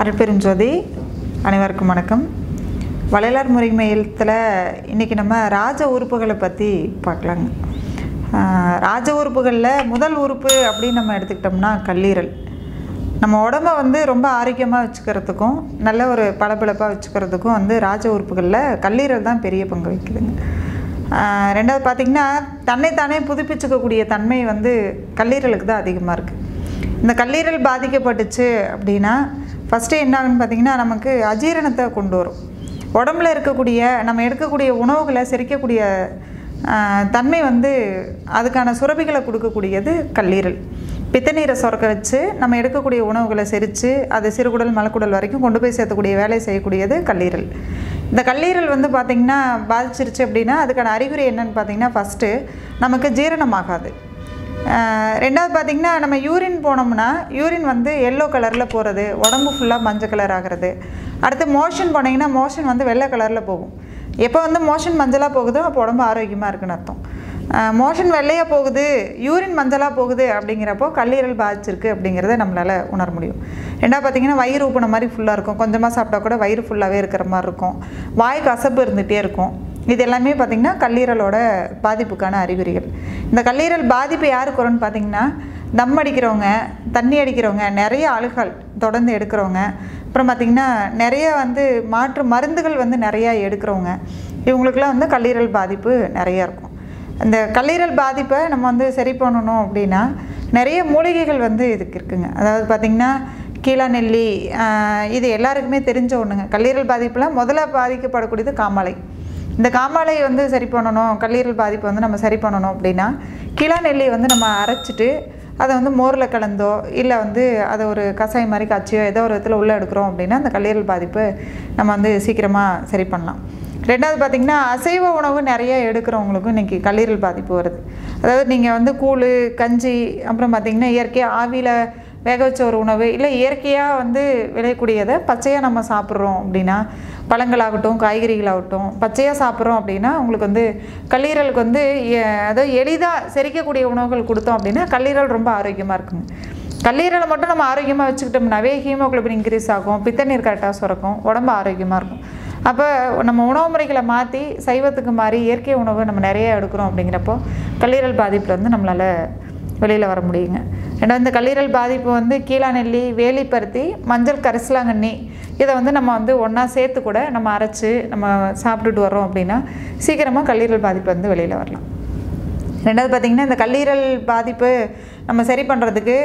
அருட்பெருஞ்சோதி அனைவருக்கும் வணக்கம். வளையலார் முறைமையத்தில் இன்றைக்கி நம்ம ராஜ உறுப்புகளை பற்றி பார்க்கலாங்க. ராஜ உறுப்புகளில் முதல் உறுப்பு அப்படின்னு நம்ம எடுத்துக்கிட்டோம்னா கல்லீரல். நம்ம உடம்ப வந்து ரொம்ப ஆரோக்கியமாக வச்சுக்கிறதுக்கும் நல்ல ஒரு பளபளப்பாக வச்சுக்கிறதுக்கும் வந்து ராஜ உறுப்புகளில் கல்லீரல் தான் பெரிய பங்கு வைக்குதுங்க ரெண்டாவது பார்த்திங்கன்னா தன்னைத்தானே புதுப்பிச்சுக்கக்கூடிய தன்மை வந்து கல்லீரலுக்கு தான் அதிகமாக இருக்குது இந்த கல்லீரல் பாதிக்கப்பட்டுச்சு அப்படின்னா ஃபஸ்ட்டு என்ன ஆகுன்னு பார்த்தீங்கன்னா நமக்கு அஜீரணத்தை கொண்டு வரும். உடம்புல இருக்கக்கூடிய நம்ம எடுக்கக்கூடிய உணவுகளை செரிக்கக்கூடிய தன்மை வந்து அதுக்கான சுரபிகளை கொடுக்கக்கூடியது கல்லீரல். பித்தநீரை சுரக்க வச்சு நம்ம எடுக்கக்கூடிய உணவுகளை செரித்து அது சிறுகுடல் மலக்குடல் வரைக்கும் கொண்டு போய் சேர்த்தக்கூடிய வேலையை செய்யக்கூடியது கல்லீரல். இந்த கல்லீரல் வந்து பார்த்திங்கன்னா பாதிச்சிருச்சு அப்படின்னா அதுக்கான அறிகுறி என்னன்னு பார்த்தீங்கன்னா ஃபஸ்ட்டு நமக்கு ஜீரணமாகாது. ரெண்டாவது பார்த்திங்கன்னா நம்ம யூரின் போனோம்னா யூரின் வந்து எல்லோ கலரில் போகிறது உடம்பு ஃபுல்லாக மஞ்சள் கலர் ஆகிறது. அடுத்து மோஷன் போனீங்கன்னா மோஷன் வந்து வெள்ளை கலரில் போகும். எப்போ வந்து மோஷன் மஞ்சளாக போகுதோ அப்போ உடம்பு ஆரோக்கியமாக இருக்குன்னு அர்த்தம். மோஷன் வெள்ளையாக போகுது யூரின் மஞ்சளாக போகுது அப்படிங்கிறப்போ கல்லீரல் பாதிச்சிருக்கு அப்படிங்கிறத நம்மளால் உணர முடியும். ரெண்டாவது பார்த்திங்கன்னா வயிறு ஊப்பின மாதிரி ஃபுல்லாக இருக்கும். கொஞ்சமாக சாப்பிட்டா கூட வயிறு ஃபுல்லாகவே இருக்கிற மாதிரி இருக்கும். வாய் கசப்பு இருந்துகிட்டே இருக்கும். இது எல்லாமே பார்த்திங்கன்னா கல்லீரலோட பாதிப்புக்கான அறிகுறிகள். இந்த கல்லீரல் பாதிப்பு யாருக்கு வரும்னு பார்த்திங்கன்னா தம் அடிக்கிறவங்க தண்ணி அடிக்கிறவங்க நிறைய ஆளுகள் தொடர்ந்து எடுக்கிறவங்க. அப்புறம் பார்த்திங்கன்னா நிறைய வந்து மாற்று மருந்துகள் வந்து நிறையா எடுக்கிறவங்க. இவங்களுக்கெல்லாம் வந்து கல்லீரல் பாதிப்பு நிறையா இருக்கும். அந்த கல்லீரல் பாதிப்பை நம்ம வந்து சரி பண்ணணும் அப்படின்னா நிறைய மூலிகைகள் வந்து இதுக்கு இருக்குங்க. அதாவது பார்த்திங்கன்னா கீழா நெல்லி இது எல்லாருக்குமே தெரிஞ்ச ஒன்றுங்க கல்லீரல் பாதிப்பில் முதல்ல பாதிக்கப்படக்கூடியது காமாலை. இந்த காமாலை வந்து சரி பண்ணணும் கல்லீரல் பாதிப்பை வந்து நம்ம சரி பண்ணணும் அப்படின்னா கிளாநெல்லி வந்து நம்ம அரைச்சிட்டு அதை வந்து மோரில் கலந்தோ இல்லை வந்து அதை ஒரு கஷாயம் மாதிரி காய்ச்சியோ ஏதோ ஒரு விதத்தில் உள்ளே எடுக்கிறோம் அப்படின்னா அந்த கல்லீரல் பாதிப்பு நம்ம வந்து சீக்கிரமாக சரி பண்ணலாம். ரெண்டாவது பார்த்திங்கன்னா அசைவ உணவு நிறைய எடுக்கிறவங்களுக்கும் இன்றைக்கி கல்லீரல் பாதிப்பு வருது. அதாவது நீங்கள் வந்து கூழ் கஞ்சி அப்புறம் பார்த்திங்கன்னா இயற்கையாக ஆவியில் வேக வச்ச ஒரு உணவு இல்லை இயற்கையாக வந்து விளையக்கூடியதை பச்சையாக நம்ம சாப்பிட்றோம் அப்படின்னா பழங்களாகட்டும் காய்கறிகளாகட்டும் பச்சையாக சாப்பிட்றோம் அப்படின்னா உங்களுக்கு வந்து கல்லீரலுக்கு வந்து அதாவது எளிதாக செரிக்கக்கூடிய உணவுகள் கொடுத்தோம் அப்படின்னா கல்லீரல் ரொம்ப ஆரோக்கியமாக இருக்குங்க. கல்லீரலை மட்டும் நம்ம ஆரோக்கியமாக வச்சுக்கிட்டோம்னாவே ஹீமோகுளோபின் இன்க்ரீஸ் ஆகும் பித்தநீர் கரெக்டாக சுரக்கும் உடம்பு ஆரோக்கியமாக இருக்கும். அப்போ நம்ம உணவு முறைகளை மாற்றி சைவத்துக்கு மாறி இயற்கை உணவு நம்ம நிறைய எடுக்கிறோம் அப்படிங்கிறப்போ கல்லீரல் பாதிப்பில் வந்து நம்மளால் வெளியில் வர முடியுங்க. ரெண்டாவது இந்த கல்லீரல் பாதிப்பு வந்து கீழாநெல்லி வேலிப்பருத்தி மஞ்சள் கரிசலாங்கண்ணி இதை வந்து நம்ம வந்து ஒன்றா சேர்த்து கூட நம்ம அரைச்சி நம்ம சாப்பிட்டுட்டு வரோம் அப்படின்னா சீக்கிரமாக கல்லீரல் பாதிப்பு வந்து வெளியில் வரலாம். ரெண்டாவது பார்த்திங்கன்னா இந்த கல்லீரல் பாதிப்பு நம்ம சரி பண்ணுறதுக்கு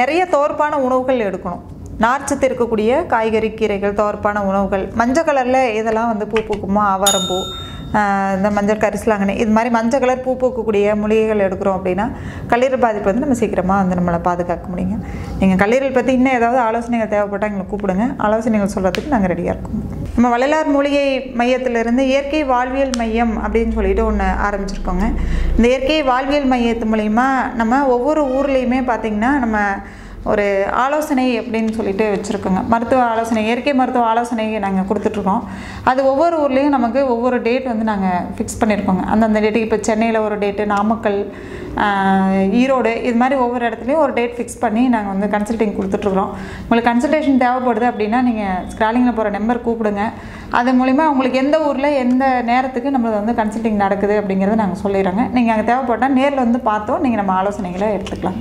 நிறைய தோற்பான உணவுகள் எடுக்கணும். நார்ச்சத்து இருக்கக்கூடிய காய்கறி கீரைகள் தோற்பான உணவுகள் மஞ்சள் கலரில் இதெல்லாம் வந்து பூ பூக்குமா ஆவாரம்பூ பூ இந்த மஞ்சள் கரிசலாங்கண்ணி இது மாதிரி மஞ்சள் கலர் பூ பூக்கக்கூடிய மூலிகைகள் எடுக்கிறோம் அப்படின்னா கல்லீரல் பாதிப்பு வந்து நம்ம சீக்கிரமாக வந்து நம்மளை பாதுகாக்க முடியுங்க. நீங்கள் கல்லீரல் பற்றி இன்னும் ஏதாவது ஆலோசனைகள் தேவைப்பட்டால் எங்களை கூப்பிடுங்க. ஆலோசனைகள் சொல்கிறதுக்கு நாங்கள் ரெடியாக இருக்கோம். நம்ம வள்ளலார் மூலிகை மையத்திலிருந்து இயற்கை வாழ்வியல் மையம் அப்படின்னு சொல்லிட்டு ஒன்று ஆரம்பிச்சிருக்கோங்க. இந்த இயற்கை வாழ்வியல் மையத்து மூலிமா நம்ம ஒவ்வொரு ஊர்லேயுமே பார்த்திங்கன்னா நம்ம ஒரு ஆலோசனை அப்படின்னு சொல்லிட்டு வச்சுருக்கோங்க. மருத்துவ ஆலோசனை இயற்கை மருத்துவ ஆலோசனை நாங்கள் கொடுத்துட்ருக்கோம். அது ஒவ்வொரு ஊர்லேயும் நமக்கு ஒவ்வொரு டேட் வந்து நாங்கள் ஃபிக்ஸ் பண்ணியிருக்கோங்க அந்தந்த டேட்டுக்கு இப்போ சென்னையில் ஒரு டேட்டு நாமக்கல் ஈரோடு இது மாதிரி ஒவ்வொரு இடத்துலையும் ஒரு டேட் ஃபிக்ஸ் பண்ணி நாங்கள் வந்து கன்சல்டிங் கொடுத்துட்ருக்குறோம் உங்களுக்கு கன்சல்டேஷன் தேவைப்படுது அப்படின்னா நீங்கள் ஸ்க்ராலிங்கில் போகிற நம்பர் கூப்பிடுங்க. அது மூலிமா உங்களுக்கு எந்த ஊரில் எந்த நேரத்துக்கு நம்மளது வந்து கன்சல்டிங் நடக்குது அப்படிங்கிறத நாங்கள் சொல்லிடுறோங்க. நீங்கள் அங்கே தேவைப்பட்டால் நேரில் வந்து பார்த்தோம். நீங்கள் நம்ம ஆலோசனைகளை எடுத்துக்கலாம்.